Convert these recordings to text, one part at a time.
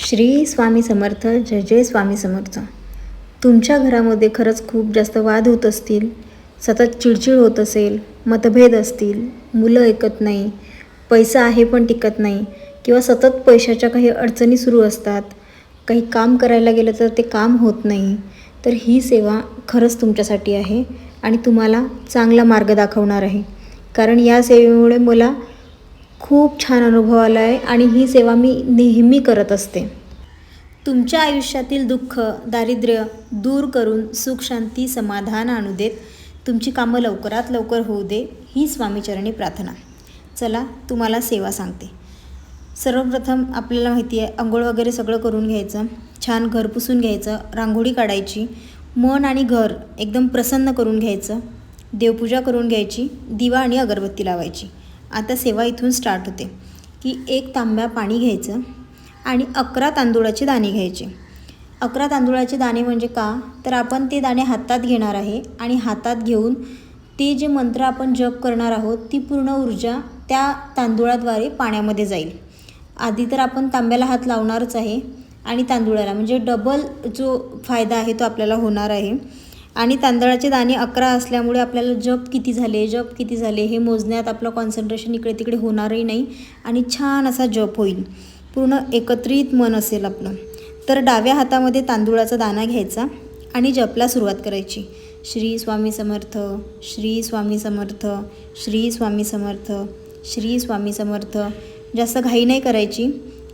श्री स्वामी समर्थ जय जय स्वामी समर्थ. तुमच्या घरामध्ये खरंच खूप जास्त वाद होत असतील सतत चिडचिड होत असेल मतभेद असतील मुलं ऐकत नाही पैसा आहे पण टिकत नाही किंवा सतत पैशाच्या काही अडचणी सुरू असतात काही काम करायला गेलं तर ते काम होत नाही तर ही सेवा खरंच तुमच्यासाठी आहे आणि तुम्हाला चांगला मार्ग दाखवणार आहे. कारण या सेवेमुळे मला खूप छान अनुभव आला आहे आणि ही सेवा मी नेहमी करत असते. तुमच्या आयुष्यातील दुःख दारिद्र्य दूर करून सुख शांती समाधान आणू देत तुमची कामं लवकरात लवकर होऊ दे ही स्वामीचरणी प्रार्थना. चला तुम्हाला सेवा सांगते. सर्वप्रथम आपल्याला माहिती आहे आंघोळ वगैरे सगळं करून घ्यायचं छान घर पुसून घ्यायचं रांगोळी काढायची मन आणि घर एकदम प्रसन्न करून घ्यायचं देवपूजा करून घ्यायची दिवा आणि अगरबत्ती लावायची. आता सेवा इथून स्टार्ट होते. की एक तांब्या पाणी घ्यायचं आणि अकरा तांदूळाचे दाणे घ्यायचे. अकरा तांदूळाचे दाणे म्हणजे का? तर आपण ते दाणे हातात घेणार आहे आणि हातात घेऊन ते जे मंत्र आपण जप करणार आहोत ती पूर्ण ऊर्जा त्या तांदूळाद्वारे पाण्यामध्ये जाईल. आधी तर आपण तांब्याला हात लावणारच आहे आणि तांदूळाला. म्हणजे डबल जो फायदा आहे तो आपल्याला होणार आहे. आणि तांदळाचे दाणे अकरा असल्यामुळे आपल्याला जप किती झाले जप किती झाले हे मोजण्यात आपलं कॉन्सन्ट्रेशन इकडे तिकडे होणारही नाही आणि छान असा जप होईल. पूर्ण एकत्रित मन असेल आपलं. तर डाव्या हातामध्ये तांदूळाचा दाणा घ्यायचा आणि जपला सुरुवात करायची. श्री स्वामी समर्थ श्री स्वामी समर्थ श्री स्वामी समर्थ श्री स्वामी समर्थ. जास्त घाई नाही करायची.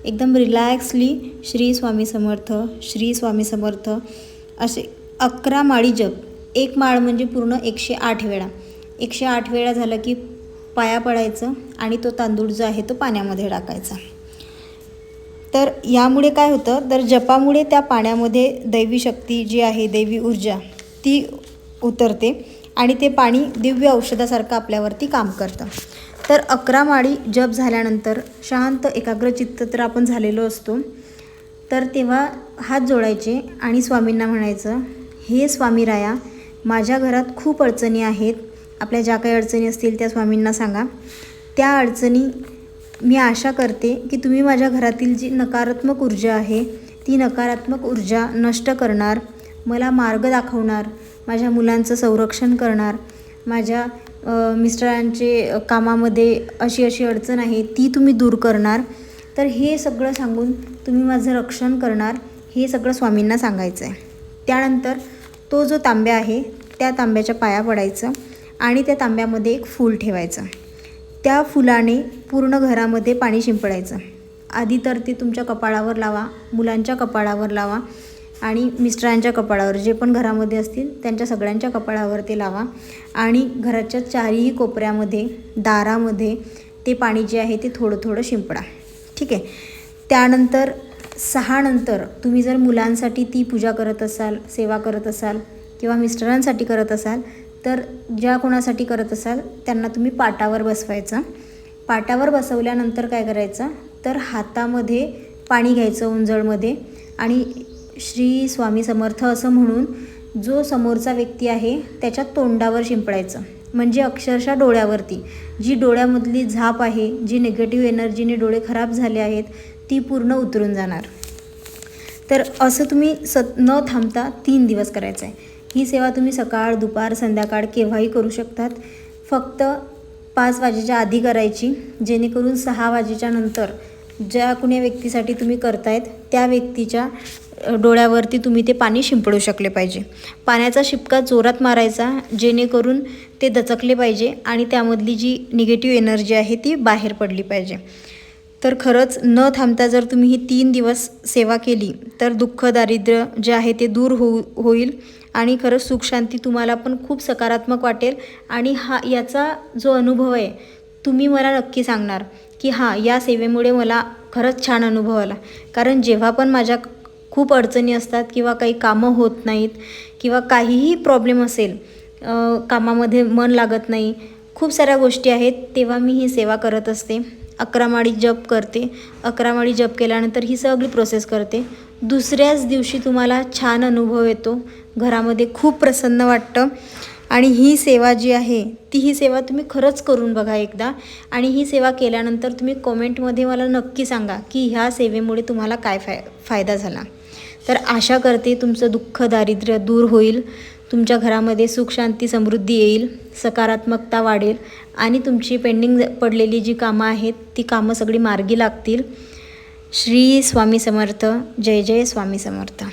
एकदम रिलॅक्सली श्री स्वामी समर्थ श्री स्वामी समर्थ. असे अकरा माळी जप. एक माळ म्हणजे पूर्ण एकशे आठ वेळा. एकशे आठ वेळा झालं की पाया पडायचं आणि तो तांदूळ जो आहे तो पाण्यामध्ये टाकायचा. तर यामुळे काय होतं? तर जपामुळे त्या पाण्यामध्ये दैवी शक्ती जी आहे दैवी ऊर्जा ती उतरते आणि ते पाणी दिव्य औषधासारखं आपल्यावरती काम करतं. तर अकरा माळी जप झाल्यानंतर शांत एकाग्र चित्त तर आपण झालेलो असतो. तर तेव्हा हात जोडायचे आणि स्वामींना म्हणायचं हे स्वामी राया माझ्या घरात खूप अडचणी आहेत. आपल्या ज्या काही अडचणी असतील त्या स्वामींना सांगा. त्या अडचणी मी आशा करते की तुम्ही माझ्या घरातील जी नकारात्मक ऊर्जा आहे ती नकारात्मक ऊर्जा नष्ट करणार मला मार्ग दाखवणार माझ्या मुलांचं संरक्षण करणार माझ्या मिस्टरांचे कामामध्ये अशी अशी अडचण आहे ती तुम्ही दूर करणार. तर हे सगळं सांगून तुम्ही माझं रक्षण करणार हे सगळं स्वामींना सांगायचं आहे त्यानंतर तो जो तांब्या आहे त्या तांब्याच्या पाया पडायचं आणि त्या तांब्यामध्ये एक फूल ठेवायचं. त्या फुलाने पूर्ण घरामध्ये पाणी शिंपडायचं. आधी तर ते तुमच्या कपाळावर लावा मुलांच्या कपाळावर लावा आणि मिस्टरांच्या कपाळावर जे पण घरामध्ये असतील त्यांच्या सगळ्यांच्या कपाळावर ते लावा आणि घराच्या चारही कोपऱ्यामध्ये दारामध्ये ते पाणी जे आहे ते थोडं थोडं शिंपडा. ठीक आहे? त्यानंतर सहा नंतर तुम्ही जर मुलांसाठी ती पूजा करत असाल सेवा करत असाल किंवा मिस्टरांसाठी करत असाल तर ज्या कोणासाठी करत असाल त्यांना तुम्ही पाटावर बसवायचं. पाटावर बसवल्यानंतर काय करायचं? तर हातामध्ये पाणी घ्यायचं उंजळमध्ये आणि श्री स्वामी समर्थ असं म्हणून जो समोरचा व्यक्ती आहे त्याच्या तोंडावर शिंपडायचं. म्हणजे अक्षरशः डोळ्यावरती. जी डोळ्यामधली झाप आहे जी निगेटिव्ह एनर्जीने डोळे खराब झाले आहेत ती पूर्ण उतरून जाणार. तर असं तुम्ही सत न थांबता तीन दिवस करायचं आहे ही सेवा तुम्ही सकाळ दुपार संध्याकाळ केव्हाही करू शकतात. फक्त पाच वाजेच्या आधी करायची जेणेकरून सहा वाजेच्या नंतर ज्या कुण्या व्यक्तीसाठी तुम्ही करतायत त्या व्यक्तीच्या डोळ्यावरती तुम्ही ते पाणी शिंपडू शकले पाहिजे. पाण्याचा शिपका जोरात मारायचा जेणेकरून ते दचकले पाहिजे आणि त्यामधली जी निगेटिव्ह एनर्जी आहे ती बाहेर पडली पाहिजे. तर खरंच न थांबता जर तुम्ही ही तीन दिवस सेवा केली तर दुःख दारिद्र्य जे आहे ते दूर होऊ होईल आणि खरंच सुखशांती तुम्हाला पण खूप सकारात्मक वाटेल आणि हा याचा जो अनुभव आहे तुम्ही मला नक्की सांगणार की हां या सेवेमुळे मला खरंच छान अनुभव आला. कारण जेव्हा पण माझ्या खूप अडचणी असतात किंवा काही कामं होत नाहीत किंवा काहीही प्रॉब्लेम असेल कामामध्ये मन लागत नाही खूप साऱ्या गोष्टी आहेत तेव्हा मी ही सेवा करत असते. अकरा माळी जप करते. अकरा माळी जप केल्यानंतर ही सगळी प्रोसेस करते. दुसऱ्याच दिवशी तुम्हाला छान अनुभव येतो. घरामध्ये खूप प्रसन्न वाटतं. आणि ही सेवा जी आहे ती ही सेवा तुम्ही खरंच करून बघा एकदा. आणि ही सेवा केल्यानंतर तुम्ही कॉमेंटमध्ये मला नक्की सांगा की ह्या सेवेमुळे तुम्हाला काय फाय फायदा झाला. तर आशा करते तुमचं दुःख दारिद्र्य दूर होईल. तुमच्या घरामध्ये सुख शांती समृद्धी येईल सकारात्मकता वाढेल आणि तुमची पेंडिंग पडलेली जी कामं आहेत ती कामं सगळी मार्गी लागतील. श्री स्वामी समर्थ. जय जय स्वामी समर्थ.